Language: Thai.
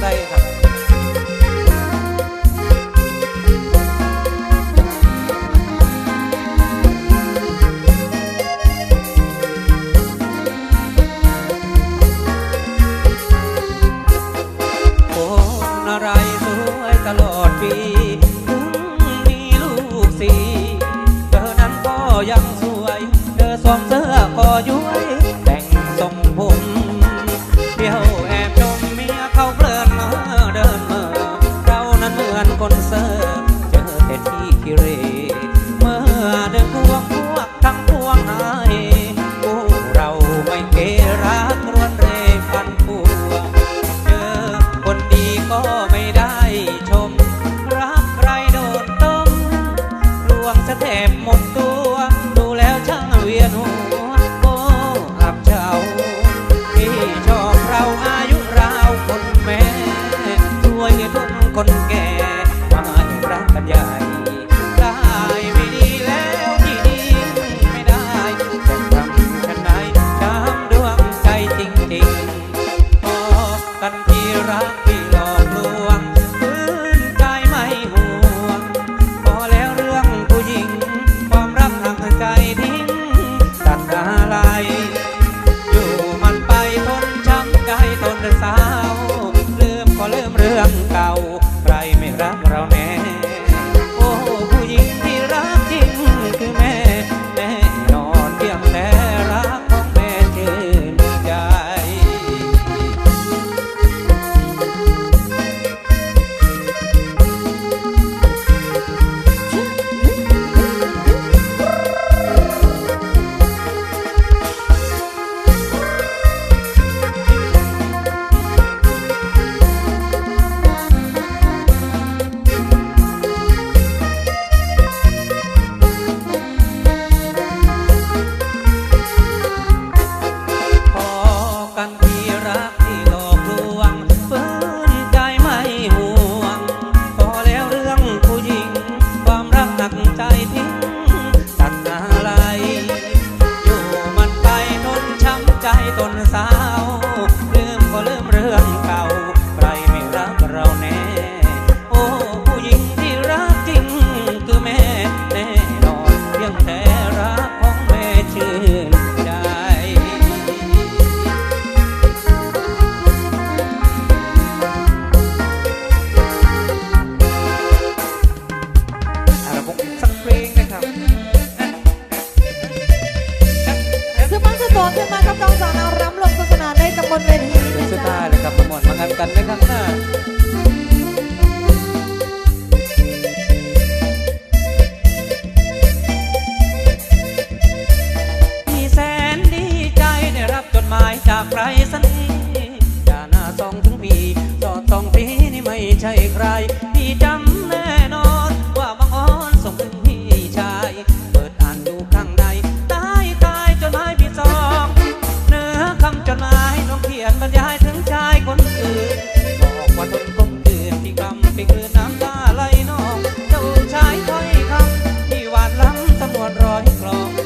ใส่ครับไรสวยตลอดปีมีลูกสี่เธอนั้นก็ยังสวย เธอสวมเสื้อคอ คนแก่มาให้รักกันใหญ่ได้ไม่ดีแล้วดีดีไม่ได้แต่ทำกันไหนช้ำดวงใจจริงๆพอกันที่รักพี่ รื่องเก่า นเป็นสุดท้ายนะครับประมวลมางันกันในครั้งหน้าพี่แสนดีใจได้รับจดหมายจากใครสันทีอย่าหน้าซองถึงพี่สอดซองพี่ วดร้อยกลอง